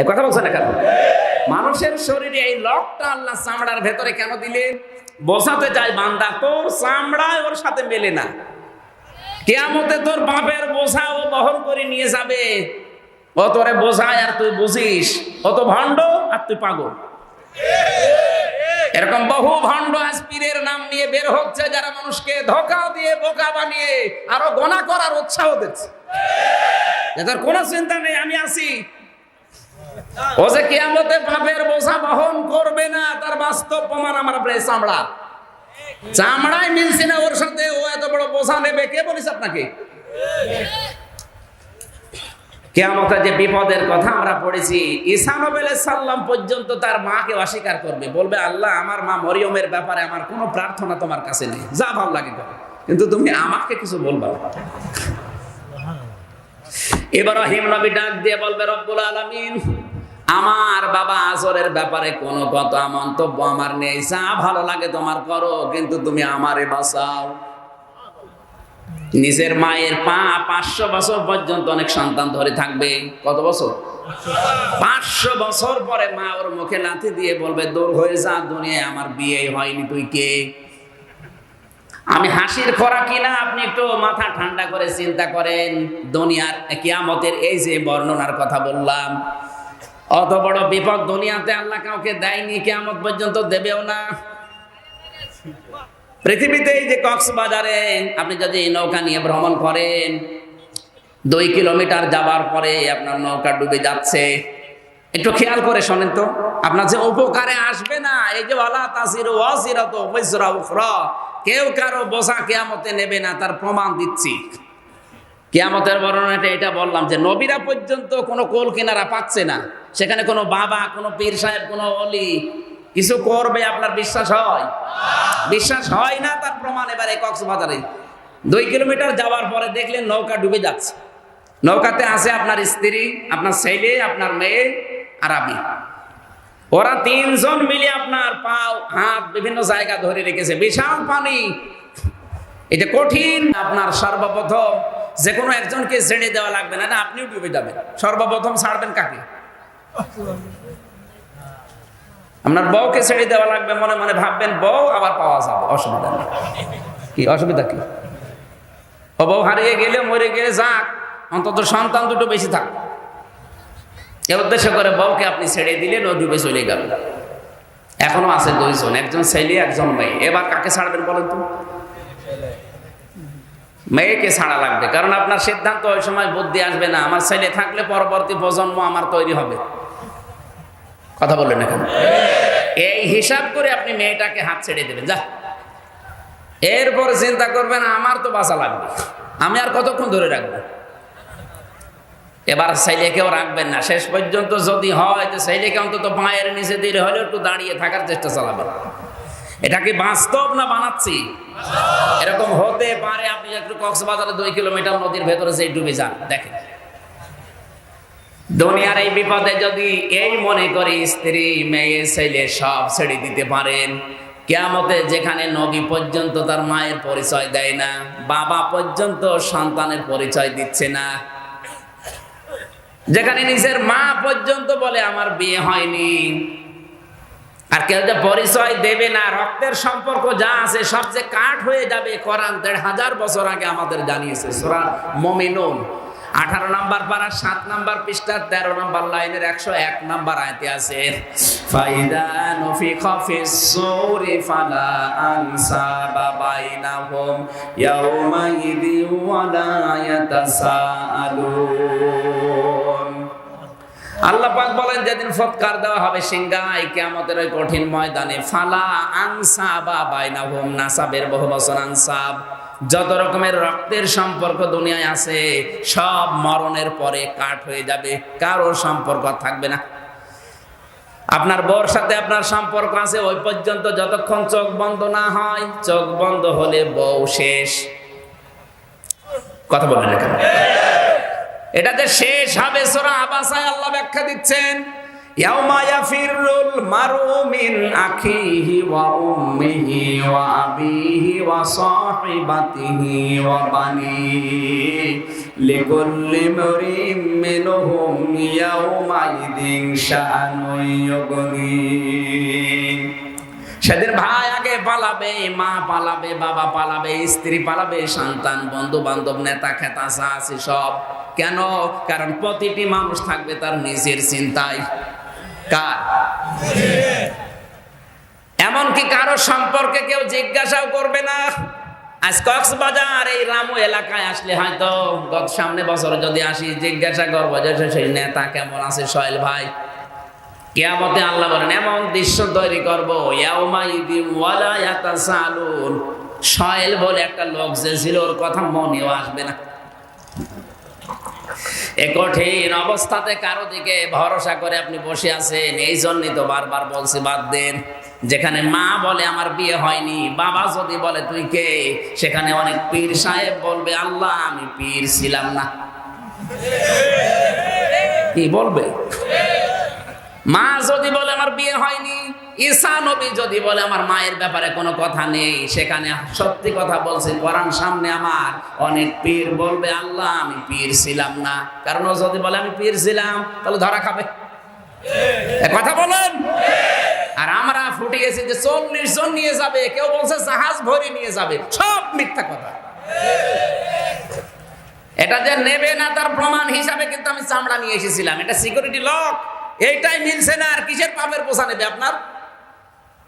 এ কথা বলছে না কেন? মানুষের শরীরে এই লকটা আল্লাহ চামড়ার ভেতরে কেন দিলেন? বোঝাতে চাই বান্দা, তোর চামড়ায় ওর সাথে মেলে না। কেয়ামতে তোর বাপের বোঝা ও বহন করে নিয়ে যাবে। ও তোরে বোঝায় আর তুই বুঝিস। ও তো ভণ্ড আর তুই পাগল। এরকম বহু ভণ্ড আজ পীরের নাম নিয়ে বের হচ্ছে, যারা মানুষকে ধোকা দিয়ে, বোকা বানিয়ে, আরও গোনা করার উৎসাহ দিচ্ছে। যাদের কোনো চিন্তা নেই, আমি আছি। ও যে কিয়ামতে পাপের বোঝা বহন করবে না তার বাস্তব প্রমাণ আমার প্রায় চামড়া। চামড়ায় মিলছে না ওর সাথে ও এত বড় বোঝা নেবে কে বলিস আপনাকে? কেয়ামতে যে বিপদের কথা আমরা পড়েছি সাল্লাম পর্যন্ত তার মাকে অস্বীকার করবে। বলবে আল্লাহ আমার মা মরিয়মের ব্যাপারে আমার কোনো প্রার্থনা তোমার কাছে নেই। যা ভালো লাগে করো কিন্তু তুমি আমাকে কিছু বলবা না। ইব্রাহিম নবী ডাক দিয়ে বলবে রব্বুল আলামিন আমার বাবা আসরের ব্যাপারে কোনো কথা, মন্তব্য আমার নেই। যা ভালো লাগে তোমার করো, কিন্তু তুমি আমারে বাঁচাও। নিজের মায়ের পা পাঁচশো বছর পর্যন্ত অনেক সন্তান ধরে থাকবে। কত বছর? পাঁচশো বছর পরে মা ওর মুখে লাথি দিয়ে বলবে, দূর হয়ে যা, দুনিয়ায় আমার বিয়ে হয়নি, তুই কে? আমি হাসির খরা কিনা, আপনি একটু মাথা ঠান্ডা করে চিন্তা করেন। দুনিয়ার কিয়ামতের এই যে বর্ণনার কথা বললাম অত বড় বিপদ দুনিয়াতে আল্লাহ কাউকে দেয়নি, কিয়ামত পর্যন্ত দেবেও না। পৃথিবীতে এই যে কক্সবাজারে আপনি যদি নৌকা নিয়ে ভ্রমণ করেন, দুই কিলোমিটার যাবার পরে আপনার নৌকা ডুবে যাচ্ছে। একটু খেয়াল করে শোনেন তো, আপনার যে উপকারে আসবে না, এই যে কেউ কারও বোঝা কেয়ামতে নেবে না, তার প্রমাণ দিচ্ছি। কেয়ামতের বর্ণনাটা এটা বললাম যে নবীরা পর্যন্ত কোনো কোল কিনারা পাচ্ছে না। সেখানে কোনো বাবা, কোনো পীর সাহেব, কোনো অলি কিছু করবে আপনার বিশ্বাস হয়? বিশ্বাস হয় না তার প্রমাণ এবারে কক্সবাজারে। দুই কিলোমিটার যাওয়ার পরে দেখলেন নৌকা ডুবে যাচ্ছে। নৌকাতে আছে আপনার স্ত্রী, আপনার ছেলে, আপনার মেয়ে আর আমি। ওরা তিনজন মিলে আপনার পাও, হাত বিভিন্ন জায়গা ধরে রেখেছে। বিশাল পানি। এটা কঠিন। আপনার সর্বপ্রথম যে কোনো একজনকে ছেড়ে দেওয়া লাগবে না, আপনিও ডুবে যাবেন। সর্বপ্রথম ছাড়বেন কাকে? আপনার বউকে ছেড়ে দেওয়া লাগবে, মনে মনে ভাববেন, বউ আবার পাওয়া যাবে, অসুবিধা নেই। কি, অসুবিধা কি? ও বউ হারিয়ে গেলে মরে গেলে যাক, অন্তত সন্তান দুটো বেশি থাক। এ উদ্দেশ্য করে বউকে আপনি ছেড়ে দিলেন ও ডুবে চলে গেল। এখনও আছে দুইজন, একজন ছেলে, একজন মেয়ে। এবার কাকে ছাড়বেন বলেন তো? মেয়েকে ছাড়া লাগবে, কারণ আপনার সিদ্ধান্ত ওই সময় বুদ্ধি আসবে না। আমার ছেলে থাকলে পরবর্তী প্রজন্ম আমার তৈরি হবে। কথা বললেন এখন এই হিসাব করে আপনি মেয়েটাকে হাত ছেড়ে দেবেন, যা। এরপর চিন্তা করবেন, আমার তো বাঁচা লাগবে। আমি আর কতক্ষণ ধরে রাখব? এবার ছেলেকেও রাখবেন না। শেষ পর্যন্ত যদি হয়, তো ছেলেকে অন্তত পায়ের নিচে দিলে হলেও একটু দাঁড়িয়ে থাকার চেষ্টা চালাবেন। এটা কি বাস্তব না বানাচ্ছি? এরকম হতে পারে, আপনি একটু কক্সবাজারে দুই কিলোমিটার নদীর ভেতরে যে ডুবে যান, দেখেন। দুনিয়ার এই বিপদে যদি এই মনে করে স্ত্রী, মেয়ে, ছেলে সব ছেড়ে দিতে পারেন, কেয়ামতে যেখানে নবী পর্যন্ত তার মায়ের পরিচয় দেয় না, বাবা পর্যন্ত সন্তানের পরিচয় দিচ্ছে না। যেখানে নিজের মা পর্যন্ত বলে, আমার বিয়ে হয়নি। আর কেউ যে পরিচয় দেবে না, রক্তের সম্পর্ক যা আছে সবচেয়ে কাঠ হয়ে যাবে, কোরআন দেড় হাজার বছর আগে আমাদের জানিয়েছে, সুরা মমিনুন। আঠারো নাম্বার পারা সাত নাম্বার পৃষ্ঠার, তেরো নাম্বার লাইনের একশো এক নাম্বার আয়তে আছে বলেন, যেদিন ফৎকার দেওয়া হবে সিংগাই কিয়ামতের ওই কঠিন ময়দানে, ফালা আনসাবা বাইনাহুম, নাসাবের বহু বছর আনসাব। যত রকমের রক্তের সম্পর্ক দুনিয়ায় আছে, সব মরণের পরে কাঠ হয়ে যাবে, কারও সম্পর্ক থাকবে না। আপনার বউর সাথে আপনার সম্পর্ক আছে, ওই পর্যন্ত যতক্ষণ চোখ বন্ধ না হয়, চোখ বন্ধ হলে বউ শেষ। কথা বলবেন এটা যে শেষ হবে, সোরা আবাসায় আল্লাহ ব্যাখ্যা দিচ্ছেন। ইয়াউমা ইয়াফিরুল মারু মিন আখিহি ওয়া উম্মিহি ওয়া আবিহি ওয়া সাহিবাতিহি ওয়া বানিহি لكل امرئ منهم يومئذ شأن يغنيه সেদিন ভাই আগে পালাবে মা পালাবে বাবা পালাবে স্ত্রী পালাবে সন্তান বন্ধু বান্ধব নেতা খেতা আছে সব কেন কারণ প্রতিটি মানুষ থাকবে তার নিজের চিন্তায় কার? এমনকি কারও সম্পর্কে কেউ জিজ্ঞাসাও করবে না। আজ কক্সবাজার, এই রামু এলাকায় আসলে হয়তো গত সামনে বছর যদি আসি জিজ্ঞাসা করব যে সেই নেতা কেমন আছে সোহেল ভাই? কেয়ামতে আল্লাহ বলেন, এমন দৃশ্য তৈরি করব সোহেল বলে একটা লোক যে ছিল, ওর কথা মনেও আসবে না। এ কঠিন অবস্থাতে কারও দিকে ভরসা করে আপনি বসে আছেন, এই জন্যই তো বারবার বলছি বাদ দেন। যেখানে মা বলে আমার বিয়ে হয়নি, বাবা যদি বলে তুই কে? সেখানে অনেক পীর সাহেব বলবে, আল্লাহ, আমি পীর ছিলাম না। কি বলবে? মা যদি বলে আমার বিয়ে হয়নি ঈসা নবী যদি বলে, আমার মায়ের ব্যাপারে কোনো কথা নেই, সেখানে সত্যি কথা বলছি, কোরআন সামনে আমার। অনেক পীর বলবে, আল্লাহ, আমি পীর ছিলাম না। কারণ ও যদি বলে, আমি পীর ছিলাম, তাহলে ধরা খাবে। কথা বলেন। আর আমরা ফুটে গেছি যে চল্লিশ জন নিয়ে যাবে, কেউ বলছে জাহাজ ভরে নিয়ে যাবে, সব মিথ্যা কথা। এটা যে নেবে না, তার প্রমাণ হিসাবে কিন্তু আমি চামড়া নিয়ে এসেছিলাম। এটা সিকিউরিটি লক এইটাই মিলছে না, আর কিসের পাপের পোষা নেবে আপনার?